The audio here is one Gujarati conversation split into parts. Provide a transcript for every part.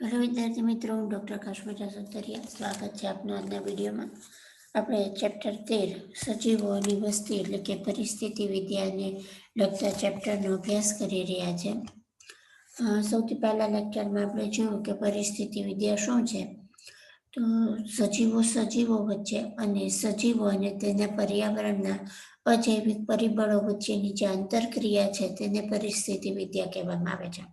હેલો વિદ્યાર્થી મિત્રો, હું ડૉક્ટર કાશ્મીરા સત્તરિયા સ્વાગત છે આપના આજના વિડીયોમાં. આપણે ચેપ્ટર તેર સજીવોની વસ્તી એટલે કે પરિસ્થિતિ વિદ્યાને લગતા ચેપ્ટરનો અભ્યાસ કરી રહ્યા છે. સૌથી પહેલાં લેક્ચરમાં આપણે જોયું કે પરિસ્થિતિ વિદ્યા શું છે? તો સજીવો સજીવો વચ્ચે અને સજીવો અને તેના પર્યાવરણના અજૈવિક પરિબળો વચ્ચેની જે આંતરક્રિયા છે તેને પરિસ્થિતિ વિદ્યા કહેવામાં આવે છે.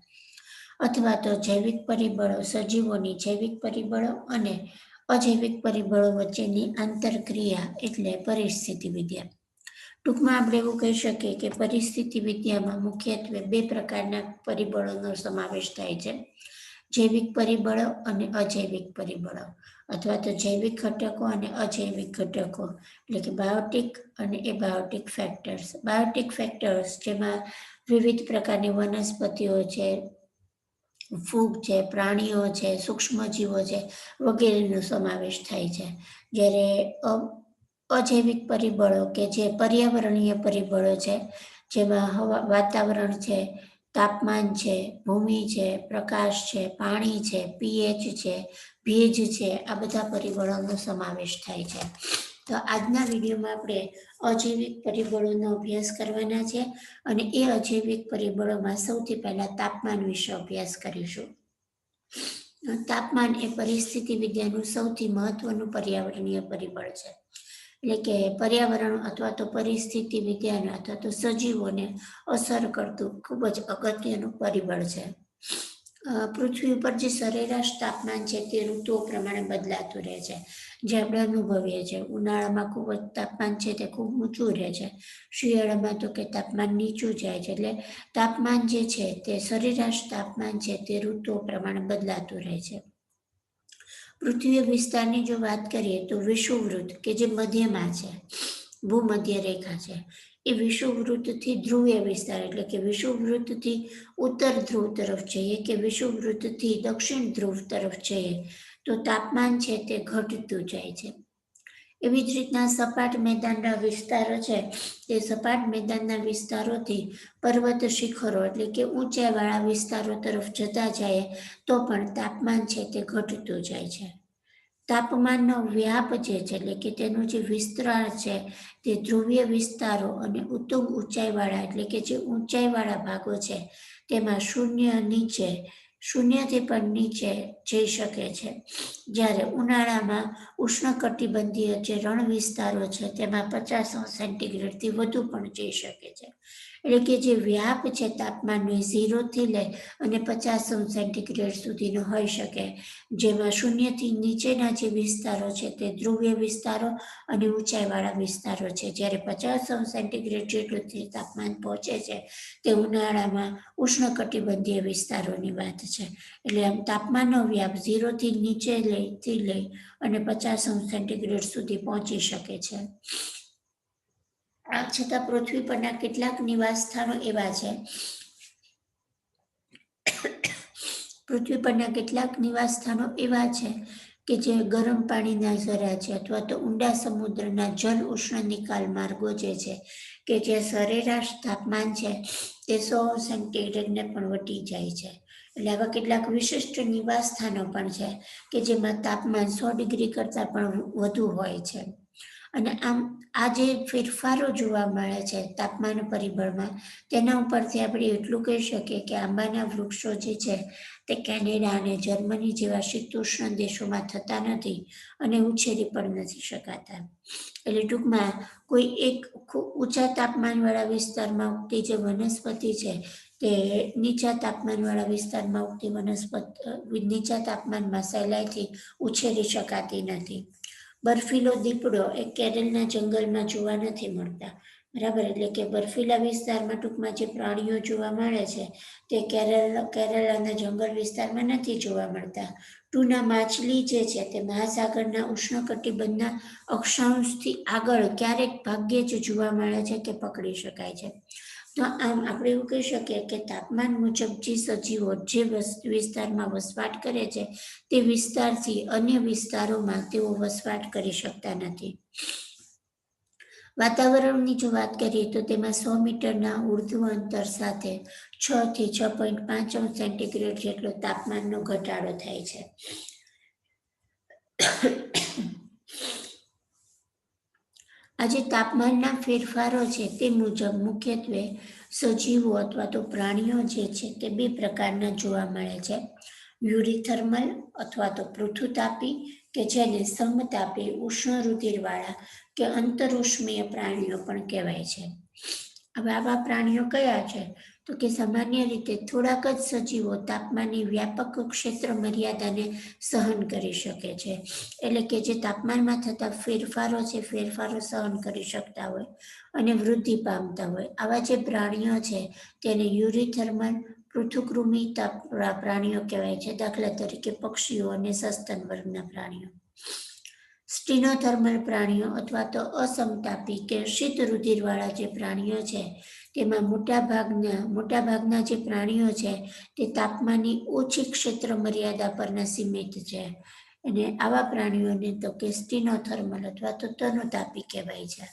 અથવા તો જૈવિક પરિબળો, સજીવોની જૈવિક પરિબળો અને અજૈવિક પરિબળો વચ્ચેની આંતરક્રિયા એટલે પરિસ્થિતિ વિદ્યા. ટૂંકમાં આપણે એવું કહી શકીએ કે પરિસ્થિતિ વિદ્યામાં મુખ્યત્વે બે પ્રકારના પરિબળોનો સમાવેશ થાય છે. જૈવિક પરિબળો અને અજૈવિક પરિબળો, અથવા તો જૈવિક ઘટકો અને અજૈવિક ઘટકો, એટલે કે બાયોટિક અને એબાયોટિક ફેક્ટર્સ. બાયોટિક ફેક્ટર્સ જેમાં વિવિધ પ્રકારની વનસ્પતિઓ છે ફૂગ છે, પ્રાણીઓ છે, સૂક્ષ્મજીવો છે વગેરેનો સમાવેશ થાય છે. જ્યારે અજૈવિક પરિબળો કે જે પર્યાવરણીય પરિબળો છે, જેમાં હવા, વાતાવરણ છે, તાપમાન છે, ભૂમિ છે, પ્રકાશ છે, પાણી છે પીએચ છે, ભેજ છે, આ બધા પરિબળોનો સમાવેશ થાય છે. તો આજના વિડીયોમાં આપણે અજૈવિક પરિબળોનો અભ્યાસ કરવાના છે અને એ અજૈવિક પરિબળોમાં સૌથી પહેલા તાપમાન વિશે અભ્યાસ કરીશું. તાપમાન એ પરિસ્થિતિ વિદ્યાનું સૌથી મહત્વનું પર્યાવરણીય પરિબળ છે. એટલે કે પર્યાવરણ અથવા તો પરિસ્થિતિ વિદ્યાને અથવા તો સજીવોને અસર કરતું ખૂબ જ અગત્યનું પરિબળ છે. પૃથ્વી ઉપર જે સરેરાશ તાપમાન છે તે ઋતુઓ પ્રમાણે બદલાતું રહે છે. જે આપણે અનુભવીએ છીએ. ઉનાળામાં ખૂબ જ તાપમાન છે તે ખૂબ ઊંચું રહે છે. શિયાળામાં તો કે તાપમાન નીચું જાય છે. એટલે તાપમાન જે છે તે સરેરાશ તાપમાન છે તે ઋતુઓ પ્રમાણે બદલાતું રહે છે. પૃથ્વી વિસ્તારની જો વાત કરીએ તો વિષુવવૃત્ત કે જે મધ્યમાં છે. ભૂમધ્ય રેખા છે. એ વિષુવવૃત્તથી ધ્રુવીય વિસ્તાર, એટલે કે વિષુવવૃત્તથી ઉત્તર ધ્રુવ તરફ જઈએ કે વિષુવવૃત્તથી દક્ષિણ ધ્રુવ તરફ જઈએ, તો તાપમાન છે તે ઘટતું જાય છે. એવી જ રીતના સપાટ મેદાનના વિસ્તારો છે, તે સપાટ મેદાનના વિસ્તારોથી પર્વત શિખરો, એટલે કે ઊંચાઈવાળા વિસ્તારો તરફ જતા જાય, તો પણ તાપમાન છે તે ઘટતું જાય છે. તાપમાનનો વ્યાપ જે છે, એટલે કે તેનું જે વિસ્તરણ છે, તે ધ્રુવીય વિસ્તારો અને ઉત્તમ ઊંચાઈવાળા, એટલે કે જે ઊંચાઈવાળા ભાગો છે, તેમાં શૂન્ય નીચે, શૂન્યથી પણ નીચે જઈ શકે છે. જ્યારે ઉનાળામાં ઉષ્ણકટિબંધીય જે રણ વિસ્તારો છે, તેમાં પચાસ સેન્ટીગ્રેડથી વધુ પણ જઈ શકે છે. એટલે કે જે વ્યાપ છે તાપમાનનો ઝીરોથી લઈ અને પચાસ સેન્ટીગ્રેડ સુધીનો હોઈ શકે. જેમાં શૂન્યથી નીચેના જે વિસ્તારો છે તે ધ્રુવીય વિસ્તારો અને ઊંચાઈવાળા વિસ્તારો છે. જ્યારે પચાસ સેન્ટીગ્રેડ જેટલું તાપમાન પહોંચે છે તે ઉનાળામાં ઉષ્ણકટિબંધીય વિસ્તારોની વાત છે. એટલે આમ તાપમાનનો વ્યાપ ઝીરોથી નીચે લઈથી લઈ અને પચાસ સેન્ટીગ્રેડ સુધી પહોંચી શકે છે. આ છતાં પૃથ્વી પરના કેટલાક નિવાસ સ્થાનો એવા છે. પૃથ્વી પરના કેટલાક નિવાસ સ્થાનો એવા છે કે જે ગરમ પાણીના ઝરા છે અથવા તો ઊંડા સમુદ્રના જલ ઉષ્ણ નિકાલ માર્ગો જે છે કે જે સરેરાશ તાપમાન છે તે સો સેન્ટીગ્રેડને પણ વટી જાય છે. એટલે આવા કેટલાક વિશિષ્ટ નિવાસ સ્થાનો પણ છે કે જેમાં તાપમાન સો ડિગ્રી કરતાં પણ વધુ હોય છે. અને આમ આ જે ફેરફારો જોવા મળે છે તાપમાન પરિબળમાં, તેના ઉપરથી આપણે એટલું કહી શકીએ કે આંબાના વૃક્ષો જે છે, તે કેનેડા અને જર્મની જેવા શીતોષ્ણ દેશોમાં થતા નથી અને ઉછેરી પણ નથી શકાતા. એટલે ટૂંકમાં, કોઈ એક ઊંચા તાપમાનવાળા વિસ્તારમાં ઉગતી જે વનસ્પતિ છે, તે નીચા તાપમાનવાળા વિસ્તારમાં ઉગતી વનસ્પતિ, નીચા તાપમાનમાં સહેલાઈથી ઉછેરી શકાતી નથી. બર્ફીલો દીપડો એ કેરળના જંગલમાં જોવા નથી મળતા. બરાબર, એટલે કે બર્ફીલા વિસ્તારમાં ટૂંકમાં જે પ્રાણીઓ જોવા મળે છે, તે કેરળ કેરળના જંગલ વિસ્તારમાં નથી જોવા મળતા. ટૂના માછલી જે છે, તે મહાસાગરના ઉષ્ણકટિબંધના અક્ષાંશથી આગળ ક્યારેક ભાગ્યે જ જોવા મળે છે કે પકડી શકાય છે. તો આમ આપણે એવું કહી શકીએ કે તાપમાન મુજબ જે સજીવો જે વસ- વિસ્તારમાં વસવાટ કરે છે, તે વિસ્તારથી અન્ય વિસ્તારોમાં તેઓ વસવાટ કરી શકતા નથી. વાતાવરણની જો વાત કરીએ તો તેમાં સો મીટરના ઉર્ધ્વ અંતર સાથે છ થી છ પોઈન્ટ પાંચ સેન્ટીગ્રેડ જેટલો તાપમાનનો ઘટાડો થાય છે. આજે તાપમાનના ફેરફારો છે તે મુજબ મુખ્યત્વે સજીવો અથવા તો પ્રાણીઓ જે છે તે બે પ્રકારના જોવા મળે છે. યુરિથર્મલ અથવા તો પૃથુતાપી કે જેને સમતાપી ઉષ્ણ રુધિરવાળા કે અંતરુષ્મીય પ્રાણીઓ પણ કહેવાય છે. હવે આવા પ્રાણીઓ કયા છે? તો કે સામાન્ય રીતે થોડાક જ સજીવો તાપમાનની વ્યાપક ક્ષેત્ર મર્યાદાને સહન કરી શકે છે. એટલે કે જે તાપમાનમાં થતા ફેરફારો છે, ફેરફારો સહન કરી શકતા હોય અને વૃદ્ધિ પામતા હોય. આવા જે પ્રાણીઓ છે, તેને યુરિથર્મલ પૃથુકૃમિ પ્રાણીઓ કહેવાય છે, દાખલા તરીકે પક્ષીઓ અને સસ્તન વર્ગના પ્રાણીઓ. સ્ટીનોથર્મલ પ્રાણીઓ અથવા તો અસમતાપી કે શીત રુધિરવાળા જે પ્રાણીઓ છે તેમાં મોટાભાગના મોટાભાગના જે પ્રાણીઓ છે, તે તાપમાનની ઓછી ક્ષેત્ર મર્યાદા પરના સીમિત છે. અને આવા પ્રાણીઓને તો કે સ્ટીનોથર્મલ અથવા તો તનુતાપી કહેવાય છે.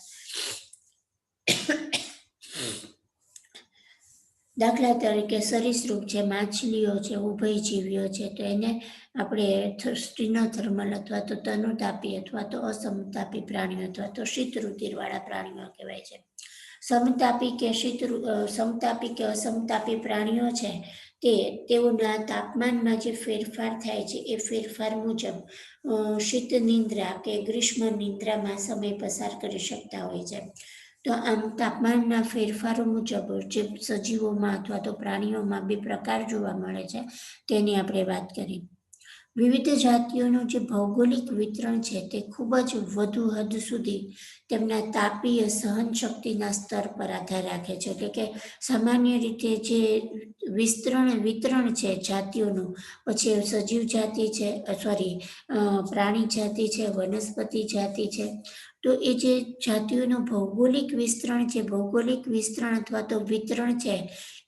દાખલા તરીકે સરીસૃપ છે, માછલીઓ છે, ઉભયજીવીઓ છે, તો એને આપણે સ્ટીનોથર્મલ અથવા તો તનુતાપી અથવા તો અસમતાપી પ્રાણીઓ અથવા તો શીત રુધિરવાળા પ્રાણીઓ કહેવાય છે. સમતાપી કે શીત સમતાપી કે અસમતાપી પ્રાણીઓ છે, તે તેઓના તાપમાનમાં જે ફેરફાર થાય છે, એ ફેરફાર મુજબ શીત નિંદ્રા કે ગ્રીષ્મ નિંદ્રામાં સમય પસાર કરી શકતા હોય છે. તો આમ તાપમાનના ફેરફારો મુજબ જે સજીવોમાં અથવા તો પ્રાણીઓમાં બે પ્રકાર જોવા મળે છે, તેની આપણે વાત કરી. વિવિધ જાતિઓનું જે ભૌગોલિક વિતરણ છે તે ખૂબ જ વધુ હદ સુધી તેમના તાપીય સહન શક્તિના સ્તર પર આધાર રાખે છે. એટલે કે સામાન્ય રીતે જે વિસ્તરણ, વિતરણ છે જાતિઓનું, પછી સજીવ જાતિ છે સોરી પ્રાણી જાતિ છે, વનસ્પતિ જાતિ છે તો એ જે જાતિઓનું ભૌગોલિક વિસ્તરણ છે, ભૌગોલિક વિસ્તરણ અથવા તો વિતરણ છે,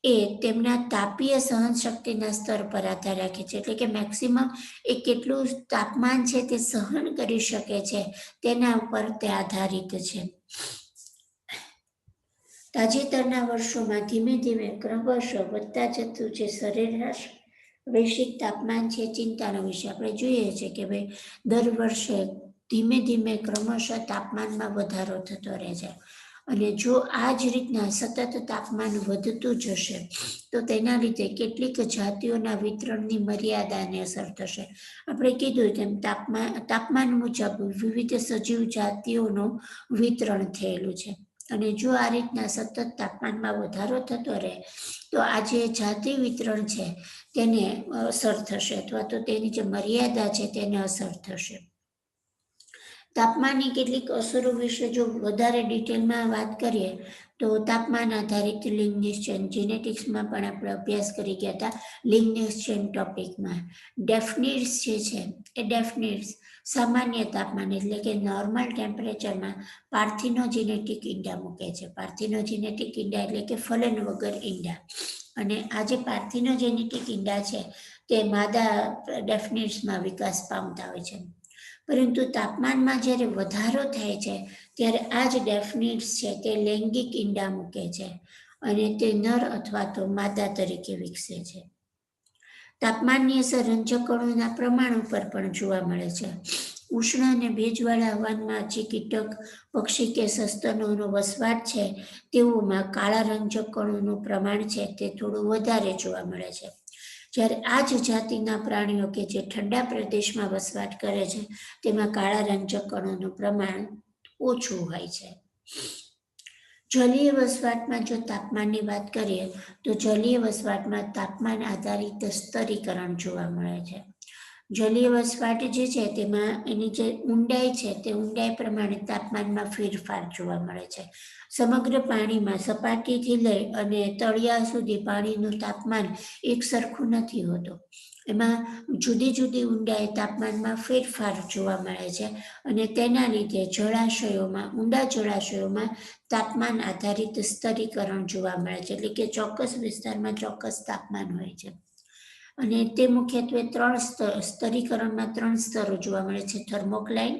એ તેમના તાપીય સહનશક્તિના સ્તર પર આધાર રાખે છે. એટલે કે મેક્સિમમ એ કેટલું તાપમાન છે તે સહન કરી શકે છે, તેના ઉપર તે આધારિત છે. તાજેતરના વર્ષોમાં ધીમે ધીમે ક્રમશઃ વધતા જતું જે સરેરાશ વૈશ્વિક તાપમાન છે ચિંતાનો વિષય. આપણે જોઈએ છીએ કે ભાઈ, દર વર્ષે ધીમે ધીમે ક્રમશઃ તાપમાનમાં વધારો થતો રહે છે. અને જો આ જ રીતના સતત તાપમાન વધતું જશે, તો તેના લીધે કેટલીક જાતિઓના વિતરણની મર્યાદાને અસર થશે. આપણે કીધું તેમ તાપમાન તાપમાન મુજબ વિવિધ સજીવ જાતિઓનું વિતરણ થયેલું છે. અને જો આ રીતના સતત તાપમાનમાં વધારો થતો રહે, તો આ જે જાતિ વિતરણ છે, તેને અસર થશે અથવા તો તેની જે મર્યાદા છે, તેને અસર થશે. તાપમાનની કેટલીક અસરો વિશે જો વધારે ડિટેલમાં વાત કરીએ, તો તાપમાન આધારિત લિંગ નિશ્ચયન જેનેટિક્સમાં પણ આપણે અભ્યાસ કરી ગયા હતા, લિંગ નિશ્ચયન ટોપિકમાં. ડેફનિટ્સ જે છે, એ ડેફનિટ્સ સામાન્ય તાપમાન એટલે કે નોર્મલ ટેમ્પરેચરમાં પાર્થિનોજેનેટિક ઈંડા મૂકે છે. પાર્થિનોજેનેટિક ઈંડા એટલે કે ફલન વગર ઈંડા. અને આ જે પાર્થિનોજેનેટિક ઈંડા છે, તે માદા ડેફનિટ્સમાં વિકાસ પામતા હોય છે. પરંતુ તાપમાનમાં જ્યારે વધારો થાય છે, ત્યારે આ જ ડેફિનેટ્સ છે તે લૈંગિક ઈંડા મૂકે છે અને તે નર અથવા તો માદા તરીકે વિકસે છે. તાપમાનની અસર રંજકણોના પ્રમાણ ઉપર પણ જોવા મળે છે. ઉષ્ણ અને ભેજવાળા હવામાનમાં જે કીટક, પક્ષી કે સસ્તનોનો વસવાટ છે, તેઓમાં કાળા રંજકણોનું પ્રમાણ છે તે થોડું વધારે જોવા મળે છે. જ્યારે આ જ જાતિના પ્રાણીઓ કે જે ઠંડા પ્રદેશમાં વસવાટ કરે છે, તેમાં કાળા રંજકણોનું પ્રમાણ ઓછું હોય છે. જલીય વસવાટમાં જો તાપમાનની વાત કરીએ, તો જલીય વસવાટમાં તાપમાન આધારિત સ્તરીકરણ જોવા મળે છે. જલીય વસવાટ જે છે તેમાં એની જે ઊંડાઈ છે તે ઊંડાઈ પ્રમાણે તાપમાનમાં ફેરફાર જોવા મળે છે. સમગ્ર પાણીમાં સપાટીથી લઈ અને તળિયા સુધી પાણીનું તાપમાન એક સરખું નથી હોતું. એમાં જુદી જુદી ઊંડાઈ તાપમાનમાં ફેરફાર જોવા મળે છે અને તેના લીધે જળાશયોમાં, ઊંડા જળાશયોમાં તાપમાન આધારિત સ્તરીકરણ જોવા મળે છે. એટલે કે ચોક્કસ વિસ્તારમાં ચોક્કસ તાપમાન હોય છે. અને તે મુખ્યત્વે ત્રણ સ્તર સ્તરીકરણમાં ત્રણ સ્તરો જોવા મળે છે. થર્મોક્લાઇન,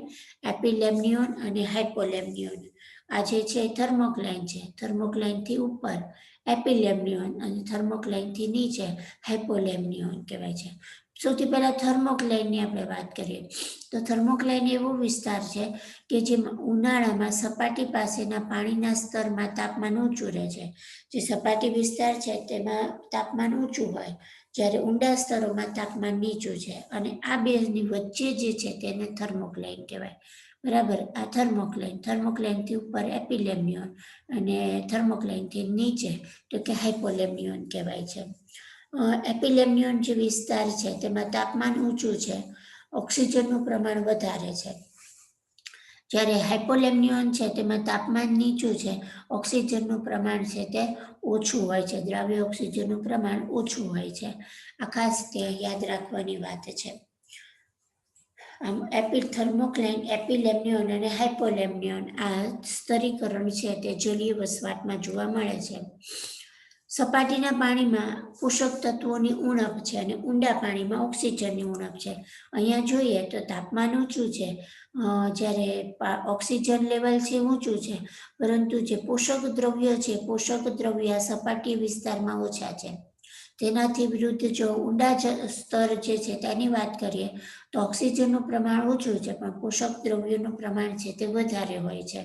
એપિલેમ્નિયોન અને હાઇપોલેમ્નિયોન. આ જે છે થર્મોક્લાઇન છે. થર્મોક્લાઇનથી ઉપર એપિલેમ્નિયોન અને થર્મોક્લાઇનથી નીચે હાઇપોલેમ્નિયોન કહેવાય છે. સૌથી પહેલા થર્મોક્લાઇનની આપણે વાત કરીએ. તો થર્મોક્લાઇન એવો વિસ્તાર છે કે જેમાં ઉનાળામાં સપાટી પાસેના પાણીના સ્તરમાં તાપમાન ઊંચું રહે છે. જે સપાટી વિસ્તાર છે તેમાં તાપમાન ઊંચું હોય. જ્યારે ઊંડા સ્તરોમાં તાપમાન નીચું છે અને આ બેની વચ્ચે જે છે તેને થર્મોક્લાઇન કહેવાય. બરાબર? આ થર્મોક્લાઇન, થર્મોક્લાઇનથી ઉપર એપિલેમિયોન અને થર્મોક્લાઇનથી નીચે તો કે હાઇપોલેમિયોન કહેવાય છે. એપિલેમિયોન જે વિસ્તાર છે તેમાં તાપમાન ઊંચું છે, ઓક્સિજનનું પ્રમાણ વધારે છે. જ્યારે હાઇપોલેમ્નિયોન છે, તેમાં તાપમાન નીચું છે, ઓક્સિજનનું પ્રમાણ છે તે ઓછું હોય છે, દ્રાવ્ય ઓક્સિજનનું પ્રમાણ ઓછું હોય છે. આ ખાસ તે યાદ રાખવાની વાત છે. આમ એપી થર્મોક્લાઇન એપિલેમ્નિયોન અને હાઇપોલેમ્નિયોન આ સ્તરીકરણ છે તે જલીય વસવાટમાં જોવા મળે છે. સપાટીના પાણીમાં પોષક તત્વોની ઉણપ છે અને ઊંડા પાણીમાં ઓક્સિજનની ઉણપ છે. અહીંયા જોઈએ તો તાપમાન ઊંચું છે. જ્યારે ઓક્સિજન લેવલ છે ઊંચું છે. પરંતુ જે પોષક દ્રવ્ય છે, પોષક દ્રવ્ય સપાટી વિસ્તારમાં ઓછા છે. તેનાથી વિરુદ્ધ જો ઊંડા સ્તર જે છે તેની વાત કરીએ, તો ઓક્સિજનનું પ્રમાણ ઓછું છે, પણ પોષક દ્રવ્યોનું પ્રમાણ છે તે વધારે હોય છે.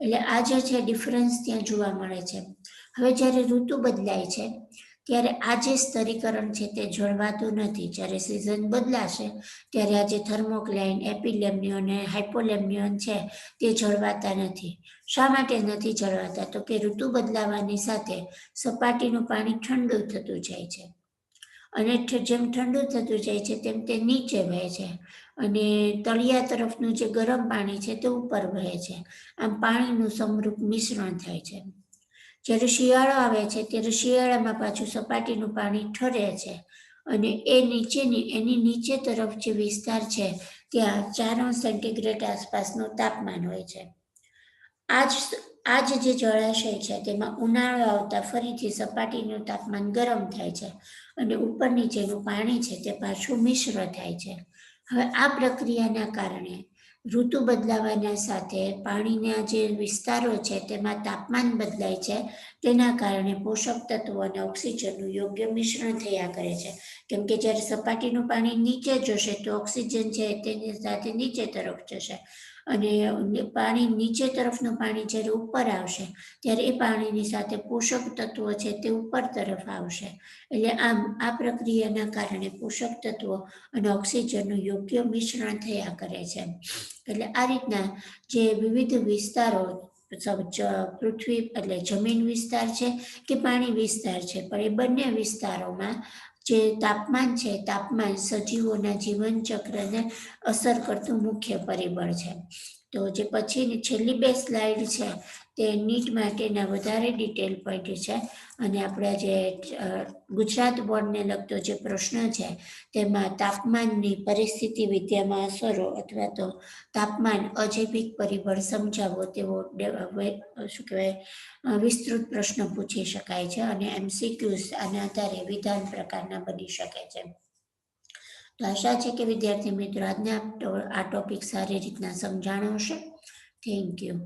એટલે આ જે છે ડિફરન્સ ત્યાં જોવા મળે છે. હવે જ્યારે ઋતુ બદલાય છે, ત્યારે આ જે સ્તરીકરણ છે તે જળવાતું નથી. જ્યારે સિઝન બદલાશે, ત્યારે આ જે થર્મોક્લાઇન એપિલેમ્નિયોન અને હાઇપોલેમ્નિયોન છે તે જળવાતા નથી. શા માટે નથી જળવાતા? તો કે ઋતુ બદલાવાની સાથે સપાટીનું પાણી ઠંડુ થતું જાય છે. અને જેમ ઠંડુ થતું જાય છે, તેમ તે નીચે વહે છે. અને તળિયા તરફનું જે ગરમ પાણી છે તે ઉપર વહે છે. આમ પાણીનું સમરૂપ મિશ્રણ થાય છે. જ્યારે શિયાળો આવે છે ત્યારે શિયાળામાં પાછું સપાટીનું પાણી ઠરે છે અને એ નીચેની, એની નીચે તરફ જે વિસ્તાર છે ત્યાં ચાર સેન્ટીગ્રેડ આસપાસનું તાપમાન હોય છે. આજ આજ જે જળાશય છે તેમાં ઉનાળો આવતા ફરીથી સપાટીનું તાપમાન ગરમ થાય છે અને ઉપર નીચેનું પાણી છે તે પાછું મિશ્ર થાય છે. હવે આ પ્રક્રિયાના કારણે ઋતુ બદલાવાના સાથે પાણીના જે વિસ્તારો છે, તેમાં તાપમાન બદલાય છે. તેના કારણે પોષક તત્વો અને ઓક્સિજનનું યોગ્ય મિશ્રણ થયા કરે છે. કેમ કે જ્યારે સપાટીનું પાણી નીચે જશે, તો ઓક્સિજન છે, તેની સાથે નીચે તરફ જશે. અને પાણી નીચે તરફનું પાણી જ્યારે ઉપર આવશે, ત્યારે એ પાણીની સાથે પોષક તત્વો છે તે ઉપર તરફ આવશે. એટલે આમ, આ પ્રક્રિયાના કારણે પોષક તત્વો અને ઓક્સિજનનું યોગ્ય મિશ્રણ થયા કરે છે. એટલે આ રીતના જે વિવિધ વિસ્તારો પૃથ્વી એટલે જમીન વિસ્તાર છે કે પાણી વિસ્તાર છે, પણ એ બંને વિસ્તારોમાં જે તાપમાન છે, તાપમાન સજીવોના જીવન ચક્રને અસર કરતું મુખ્ય પરિબળ છે. તો જે પછીની છેલ્લી બે સ્લાઇડ છે તે નીટ માટેના વધારે ડિટેલ પોઈન્ટ છે. અને આપણા જે ગુજરાત બોર્ડને લગતો જે પ્રશ્ન છે, તેમાં તાપમાનની પરિસ્થિતિ, વિદ્યામાં અસરો અથવા તો તાપમાન અજૈવિક પરિબળ સમજાવો તેવો શું કહેવાય વિસ્તૃત પ્રશ્ન પૂછી શકાય છે અને એમસીક્યુઝ આના આધારે વિધાન પ્રકારના બની શકે છે. તો આશા છે કે વિદ્યાર્થી મિત્રો આજના આ ટોપિક સારી રીતના સમજાણો હશે. Thank you